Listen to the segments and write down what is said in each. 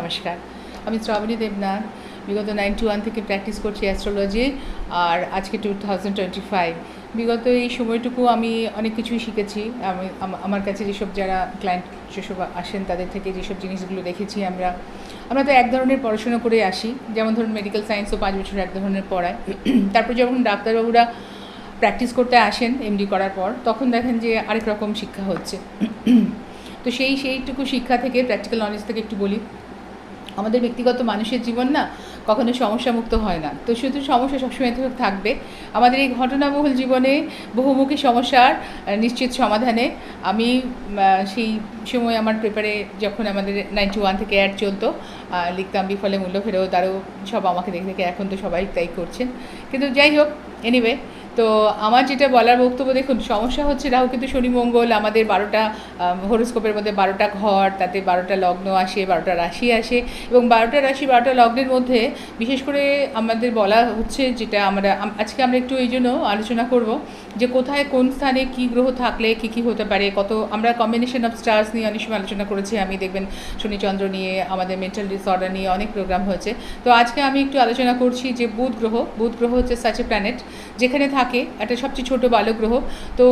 নমস্কার। আমি শ্রাবণী দেবনাথ, বিগত নাইনটি ওয়ান থেকে প্র্যাকটিস করছি অ্যাস্ট্রোলজি আর আজকে টু থাউজেন্ড টোয়েন্টি ফাইভ বিগত এই সময়টুকু আমি অনেক কিছুই শিখেছি। আমি আমার কাছে যেসব যারা ক্লায়েন্ট যেসব আসেন তাদের থেকে যেসব জিনিসগুলো দেখেছি আমরা আমরা তো এক ধরনের পড়াশোনা করে আসি। যেমন ধরুন মেডিকেল সায়েন্সও পাঁচ বছর এক ধরনের পড়ায়। তারপর যখন ডাক্তারবাবুরা প্র্যাকটিস করতে আসেন এমডি করার পর, তখন দেখেন যে আরেক রকম শিক্ষা হচ্ছে। তো সেই, সেইটুকু শিক্ষা থেকে প্র্যাকটিক্যাল নলেজ থেকে একটু বলি। আমাদের ব্যক্তিগত মানুষের জীবন না কখনো সমস্যামুক্ত হয় না। তো শুধু সমস্যা সবসময় থাকবে। আমাদের এই ঘটনাবহুল জীবনে বহুমুখী সমস্যার নিশ্চিত সমাধানে আমি সেই সময় আমার পেপারে যখন আমাদের নাইনটি ওয়ান থেকে অ্যাড চলতো লিখতাম বিফলে মূল্য ফেরত আরও সব আমাকে দেখে দেখে এখন তো সবাই তাই করছেন। কিন্তু যাই হোক এনিওয়ে তো আমার যেটা বলার বক্তব্য, দেখুন, সমস্যা হচ্ছে রাহু কিন্তু শনি মঙ্গল আমাদের বারোটা হরোস্কোপের মধ্যে বারোটা ঘর, তাতে বারোটা লগ্ন আসে, বারোটা রাশি আসে এবং বারোটা রাশি, বারোটা লগ্নের মধ্যে বিশেষ করে আমাদের বলা হচ্ছে যেটা আমরা আজকে আমরা একটু এই জন্য আলোচনা করব যে কোথায়, কোন স্থানে কী গ্রহ থাকলে কী কী হতে পারে, কত, আমরা কম্বিনেশন অফ স্টার্স নিয়ে অনেক সময় আলোচনা করেছি, আমি দেখবেন শনিচন্দ্র নিয়ে, আমাদের মেন্টাল ডিসঅর্ডার নিয়ে অনেক প্রোগ্রাম হয়েছে। তো আজকে আমি একটু আলোচনা করছি যে বুধ গ্রহ বুধ গ্রহ হচ্ছে সাচ প্ল্যানেট যেখানে থাকে একটা সবচেয়ে ছোট বালক গ্রহ তো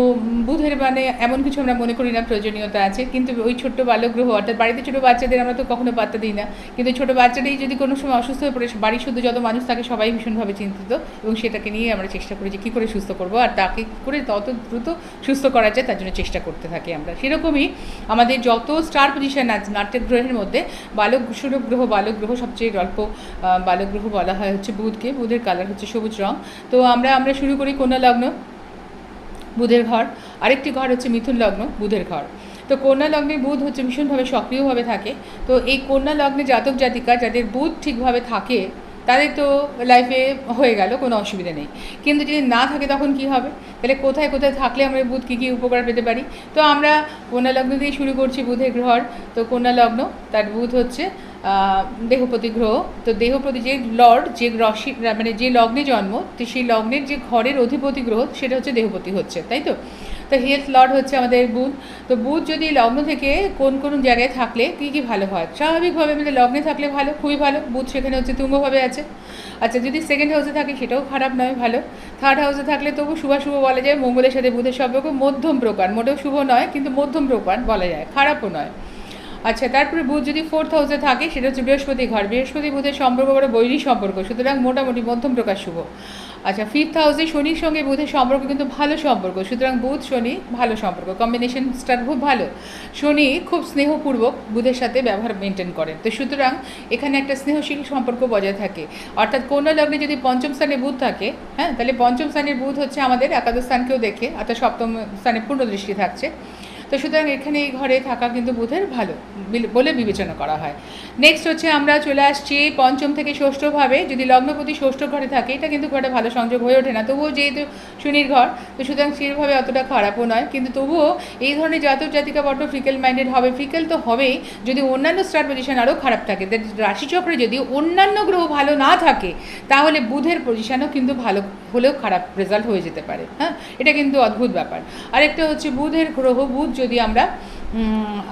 বুধের মানে এমন কিছু আমরা মনে করি না, প্রয়োজনীয়তা আছে। কিন্তু ওই ছোট্ট বালক গ্রহ অর্থাৎ বাড়িতে ছোটো বাচ্চাদের আমরা তো কখনো পাত্তা দিই না। কিন্তু ছোটো বাচ্চাটাই যদি কোনো সময় অসুস্থ হয়ে পড়ে, বাড়ির শুধু যত মানুষ থাকে, সবাই ভীষণভাবে চিন্তিত এবং সেটাকে নিয়ে আমরা চেষ্টা করি যে কী করে সুস্থ করব আর তাকে করে তত দ্রুত সুস্থ করা যায়, তার জন্য চেষ্টা করতে থাকি আমরা। সেরকমই আমাদের যত স্টার পজিশন আছে নাট্যের গ্রহের মধ্যে, বালক সূরভ গ্রহ, বালক গ্রহ সবচেয়ে অল্প বালক গ্রহ বলা হয় হচ্ছে বুধকে। বুধের কালার হচ্ছে সবুজ রং। তো আমরা আমরা শুরু করি কন্যা লগ্ন? বুধের ঘর। আরেকটি ঘর হচ্ছে মিথুন লগ্ন, বুধের ঘর। তো কন্যা লগ্নে বুধ হচ্ছে ভীষণভাবে সক্রিয়ভাবে থাকে। তো এই কন্যা লগ্নে জাতক জাতিকা যাদের বুধ ঠিকভাবে থাকে তাদের তো লাইফে হয়ে গেল, কোনো অসুবিধা নেই। কিন্তু যদি না থাকে তখন কি হবে? তাহলে কোথায় কোথায় থাকলে আমরা বুধ কী কী উপকার পেতে পারি? তো আমরা কন্যা লগ্ন দিয়ে শুরু করছি বুধের গ্রহর তো কন্যা লগ্ন তার বুধ হচ্ছে দেহপতি গ্রহ। তো দেহপতি যে লর্ড, যে রশি মানে যে লগ্নে জন্ম, তো সেই লগ্নের যে ঘরের অধিপতি গ্রহ, সেটা হচ্ছে দেহপতি হচ্ছে, তাই তো? তো হেলথ লর্ড হচ্ছে আমাদের বুধ। তো বুধ যদি লগ্ন থেকে কোন কোন জায়গায় থাকলে কী কী ভালো হয়? স্বাভাবিকভাবে মানে লগ্নে থাকলে ভালো, খুবই ভালো। বুধ সেখানে হচ্ছে তুঙ্গভাবে আছে। আচ্ছা যদি সেকেন্ড হাউসে থাকে সেটাও খারাপ নয়, ভালো। থার্ড হাউসে থাকলে তবু শুভাশুভ বলা যায়। মঙ্গলের সাথে বুধের সম্পর্ক মধ্যম প্রকার। মোটেও শুভ নয়, কিন্তু মধ্যম প্রকার বলা যায়। খারাপও নয়। আচ্ছা তারপরে বুধ যদি ফোর্থ হাউসে থাকে, সেটা হচ্ছে বৃহস্পতি ঘর। বৃহস্পতি বুধের সম্পর্ক বড় বৈরী সম্পর্ক, সুতরাং মোটামুটি মধ্যম প্রকাশ শুভ। আচ্ছা ফিফথ হাউসে শনির সঙ্গে বুধের সম্পর্ক কিন্তু ভালো সম্পর্ক, সুতরাং বুধ, শনি ভালো সম্পর্ক। কম্বিনেশনসটা খুব ভালো। শনি খুব স্নেহপূর্বক বুধের সাথে ব্যবহার মেনটেন করেন। তো সুতরাং এখানে একটা স্নেহশীল সম্পর্ক বজায় থাকে। অর্থাৎ কন্যা লগ্নে যদি পঞ্চম স্থানে বুধ থাকে হ্যাঁ তাহলে পঞ্চম স্থানের বুধ হচ্ছে আমাদের একাদশ স্থানকেও দেখে, অর্থাৎ সপ্তম স্থানে পূর্ণ দৃষ্টি থাকছে। তো সুতরাং এখানে এই ঘরে থাকা কিন্তু বুধের ভালো, বলে বিবেচনা করা হয়। নেক্সট হচ্ছে আমরা চলে আসছি পঞ্চম থেকে ষষ্ঠভাবে। যদি লগ্নপতি ষষ্ঠ ঘরে থাকে, এটা কিন্তু একটা ভালো সংযোগ হয়ে ওঠে না। তবুও যেহেতু শনির ঘর, তো সুতরাং সেভাবে অতটা খারাপও নয়। কিন্তু তবুও এই ধরনের জাতক জাতিকা বড্ড ফিকেল মাইন্ডেড হবে। ফিকেল তো হবেই, যদি অন্যান্য স্টার পজিশন আরও খারাপ থাকে। রাশিচক্রে যদি অন্যান্য গ্রহ ভালো না থাকে, তাহলে বুধের পজিশনও কিন্তু ভালো হলেও খারাপ রেজাল্ট হয়ে যেতে পারে হ্যাঁ? এটা কিন্তু অদ্ভুত ব্যাপার। আরেকটা হচ্ছে বুধের গ্রহ, বুধ যদি আমরা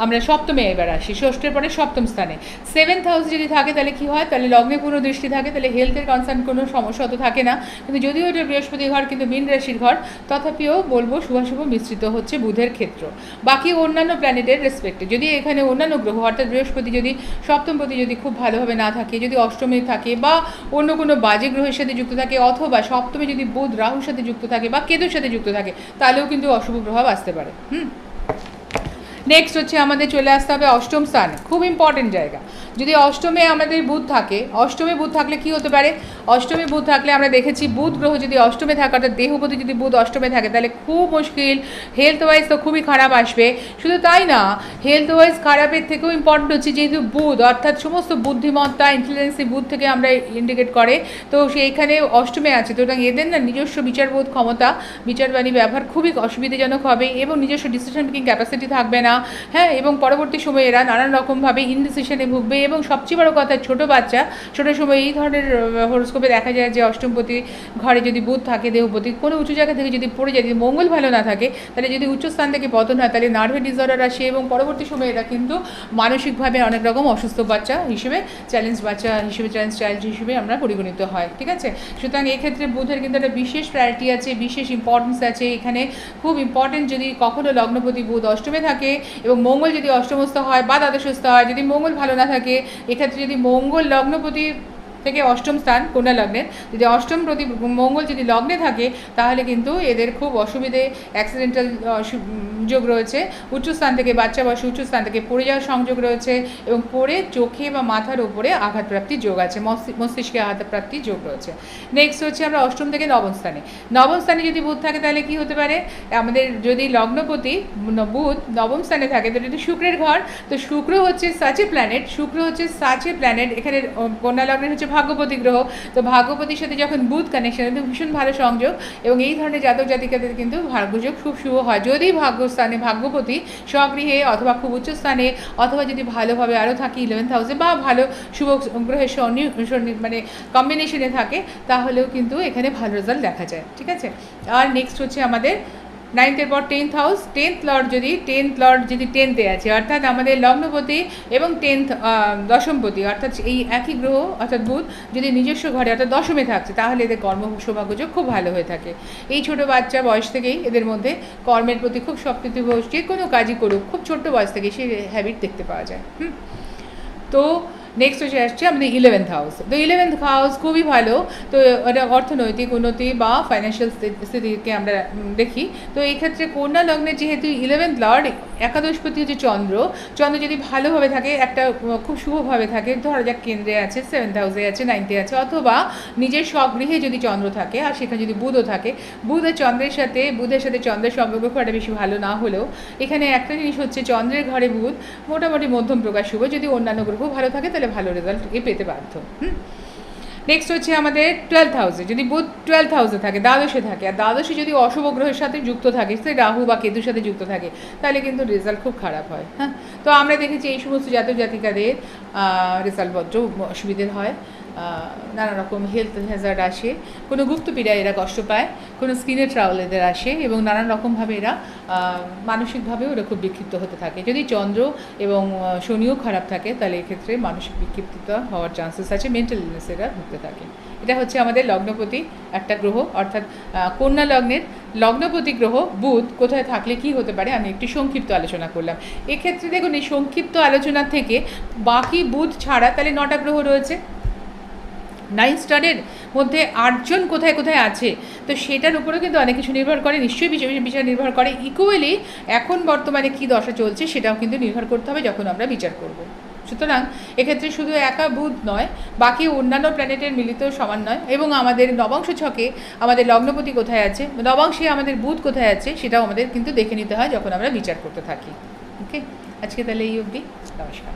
আমরা সপ্তমে এবার আসি, ষষ্ঠের পরে সপ্তম স্থানে। সেভেন্থ হাউস যদি থাকে তাহলে কি হয়? তাহলে লগ্নে কোনো দৃষ্টি থাকে, তাহলে হেলথের কনসার্ন কোনো সমস্যা তো থাকে না। কিন্তু যদিও এটা বৃহস্পতি ঘর, কিন্তু মীন রাশির ঘর, তথাপিও বলব শুভাশুভ মিশ্রিত হচ্ছে বুধের ক্ষেত্র। বাকি অন্যান্য প্ল্যানেটের রেসপেক্টে যদি এখানে অন্যান্য গ্রহ, অর্থাৎ বৃহস্পতি যদি সপ্তমপতি যদি খুব ভালোভাবে না থাকে, যদি অষ্টমে থাকে বা অন্য কোনো বাজে গ্রহের সাথে যুক্ত থাকে, অথবা সপ্তমে যদি বুধ, রাহুর সাথে যুক্ত থাকে বা কেতুর সাথে যুক্ত থাকে, তাহলেও কিন্তু অশুভ প্রভাব আসতে পারে। হুম? নেক্সট হচ্ছে আমাদের চলে আসতে হবে অষ্টম স্থান। খুব ইম্পর্টেন্ট জায়গা। যদি অষ্টমে আমাদের বুধ থাকে, অষ্টমে বুধ থাকলে কি হতে পারে? অষ্টমে বুধ থাকলে আমরা দেখেছি বুধ গ্রহ যদি অষ্টমে থাকে, অর্থাৎ দেহপতি যদি বুধ অষ্টমে থাকে, তাহলে খুব মুশকিল। হেলথ ওয়াইজ তো খুবই খারাপ আসবে। শুধু তাই না হেলথ ওয়াইজ খারাপের থেকেও ইম্পর্টেন্ট হচ্ছে যেহেতু বুধ, অর্থাৎ সমস্ত বুদ্ধিমত্তা ইন্টেলিজেন্সি বুধ থেকে আমরা ইন্ডিকেট করে। তো সেইখানে অষ্টমে আছে। তো সুতরাং এদের না নিজস্ব বিচারবোধ ক্ষমতা, বিচারবাণী ব্যবহার খুবই অসুবিধাজনক হবে এবং নিজস্ব ডিসিশন মেকিং ক্যাপাসিটি থাকবে না। না হ্যাঁ এবং পরবর্তী সময়ে এরা নানান রকমভাবে ইনডিসিশনে ভুগবে এবং সবচেয়ে বড় কথা, ছোট বাচ্চা, ছোট সময় এই ধরনের হরস্কোপে দেখা যায় যে অষ্টমপতি ঘরে যদি বুধ থাকে, দেহপতি, কোনো উঁচু জায়গা থেকে যদি পড়ে যায়, যদি মঙ্গল ভালো না থাকে, তাহলে যদি উচ্চ স্থান থেকে পতন হয়, তাহলে নার্ভের ডিসঅর্ডার আসে এবং পরবর্তী সময়ে এরা কিন্তু মানসিকভাবে অনেক রকম অসুস্থ বাচ্চা হিসেবে চ্যালেঞ্জ বাচ্চা হিসেবে চ্যালেঞ্জ চাইল্ড হিসেবে আমরা পরিগণিত হয়, ঠিক আছে? সুতরাং এক্ষেত্রে বুধের কিন্তু একটা বিশেষ প্রায়োরিটি আছে, বিশেষ ইম্পর্টেন্স আছে। এখানে খুব ইম্পর্টেন্ট যদি কখনো লগ্নপতি বুধ অষ্টমে থাকে এবং মঙ্গল যদি অষ্টমস্থ হয় বা দ্বাদশস্থ হয়, যদি মঙ্গল ভালো না থাকে, এক্ষেত্রে যদি মঙ্গল লগ্নপতি থেকে অষ্টম স্থান কন্যা লগ্নের যদি অষ্টম প্রতি মঙ্গল যদি লগ্নে থাকে, তাহলে কিন্তু এদের খুব অসুবিধে অ্যাক্সিডেন্টাল যোগ রয়েছে। উচ্চস্থান থেকে বাচ্চা বয়সে উচ্চস্থান থেকে পড়ে যাওয়ার সংযোগ রয়েছে এবং পড়ে চোখে বা মাথার উপরে আঘাতপ্রাপ্তির যোগ আছে, মস্তি- মস্তিষ্কে আঘাতপ্রাপ্তি যোগ রয়েছে। নেক্সট হচ্ছে আমরা অষ্টম থেকে নবম স্থানে। নবম স্থানে যদি বুধ থাকে, তাহলে কি হতে পারে? আমাদের যদি লগ্নপতি বুধ নবম স্থানে থাকে, তাহলে এটা শুক্রের ঘর, তো শুক্র হচ্ছে সাচে প্ল্যানেট শুক্র হচ্ছে সাচে প্ল্যানেট এখানে কন্যা লগ্নের হচ্ছে ভাগ্যপতি গ্রহ, তো ভাগ্যপতির সাথে যখন বুধ কানেকশন ভীষণ ভালো সংযোগ এবং এই ধরনের জাতক জাতিকাদের কিন্তু ভাগ্যযোগ খুব শুভ হয়। যদি ভাগ্যস্থানে ভাগ্যপতি স্বগৃহে অথবা খুব উচ্চ স্থানে অথবা যদি ভালোভাবে আরও থাকে ইলেভেন্থ হাউসে বা ভালো শুভ গ্রহের শনি- মানে কম্বিনেশনে থাকে, তাহলেও কিন্তু এখানে ভালো রেজাল্ট দেখা যায়। ঠিক আছে? আর নেক্সট হচ্ছে আমাদের নাইনথের পর টেন্থ হাউস টেন্থ লর্ড যদি টেন্থ লর্ড যদি টেন্থে আছে, অর্থাৎ আমাদের লগ্নপতি এবং টেন্থ দশমপতি, অর্থাৎ এই একই গ্রহ, অর্থাৎ বুধ, যদি নিজস্ব ঘরে, অর্থাৎ দশমে থাকছে, তাহলে এদের কর্ম সৌভাগ্যযোগ খুব ভালো হয়ে থাকে। এই ছোট বাচ্চা বয়স থেকেই এদের মধ্যে কর্মের প্রতি খুব সপ্রীতি যে কোনো কাজই করুক, খুব ছোট্ট বয়স থেকে সেই হ্যাবিট দেখতে পাওয়া যায়, হুম। তো নেক্সট হচ্ছে আসছে আমাদের ইলেভেন্থ হাউস তো ইলেভেন্থ হাউস খুবই ভালো তো এটা অর্থনৈতিক উন্নতি বা ফাইন্যান্সিয়াল স্থিতিকে আমরা দেখি তো এই ক্ষেত্রে কন্যা লগ্নে যেহেতু ইলেভেন্থ লর্ড একাদশপতি হচ্ছে চন্দ্র। চন্দ্র যদি ভালোভাবে থাকে, একটা খুব শুভভাবে থাকে, ধরা যাক কেন্দ্রে আছে সেভেন্থ হাউসে আছে নাইনথে আছে, অথবা নিজের স্বগৃহে যদি চন্দ্র থাকে, আর সেখানে যদি বুধও থাকে, বুধ আর চন্দ্রের সাথে, বুধের সাথে চন্দ্রের সম্পর্ক খুব একটা বেশি ভালো না হলেও, এখানে একটা জিনিস হচ্ছে চন্দ্রের ঘরে বুধ মোটামুটি মধ্যম প্রকাশ শুভ। যদি অন্যান্য গ্রহ ভালো থাকে, তাহলে ভালো রেজাল্ট এ পেতে বাধ্য। হুম? নেক্সট হচ্ছে আমাদের টুয়েলভ হাউসে যদি বুধ টুয়েলভ হাউসে থাকে, দ্বাদশে থাকে, আর দ্বাদশে যদি অশুভ গ্রহের সাথে যুক্ত থাকে, সে রাহু বা কেতুর সাথে যুক্ত থাকে, তাহলে কিন্তু রেজাল্ট খুব খারাপ হয় হ্যাঁ? তো আমরা দেখেছি এই সমস্ত জাতক জাতিকাদের রেজাল্ট বড্ড অসুবিধের হয়। নানা রকম হেলথ হ্যাজার্ড আসে। কোনো গুপ্তপীড়ায় এরা কষ্ট পায়, কোনো স্কিনের ট্রাউল এদের আসে এবং নানান রকমভাবে এরা মানসিকভাবেও এরা খুব বিক্ষিপ্ত হতে থাকে। যদি চন্দ্র এবং শনিও খারাপ থাকে, তাহলে এক্ষেত্রে মানসিক বিক্ষিপ্ততা হওয়ার চান্সেস আছে মেন্টাল ইলনেস এরা ভুগতে থাকে। এটা হচ্ছে আমাদের লগ্নপতি একটা গ্রহ, অর্থাৎ কন্যা লগ্নের লগ্নপতি গ্রহ বুধ কোথায় থাকলে কি হতে পারে, আমি একটি সংক্ষিপ্ত আলোচনা করলাম। এক্ষেত্রে দেখুন, এই সংক্ষিপ্ত আলোচনা থেকে বাকি বুধ ছাড়া তাহলে নটা গ্রহ রয়েছে। নাইন স্টারের মধ্যে আটজন কোথায় কোথায় আছে, তো সেটার উপরেও কিন্তু অনেক কিছু নির্ভর করে, নিশ্চয়ই বিষয় নির্ভর করে। ইকুয়ালি এখন বর্তমানে কি দশা চলছে সেটাও কিন্তু নির্ভর করতে হবে যখন আমরা বিচার করব। সুতরাং এক্ষেত্রে শুধু একা বুধ নয়, বাকি অন্যান্য প্ল্যানেটের মিলিত সমান নয়, এবং আমাদের নবাংশ ছকে আমাদের লগ্নপতি কোথায় আছে নবাংশে আমাদের বুধ কোথায় আছে সেটাও আমাদের কিন্তু দেখে নিতে হয় যখন আমরা বিচার করতে থাকি। ওকে আজকে তাহলে এই অবধি। নমস্কার।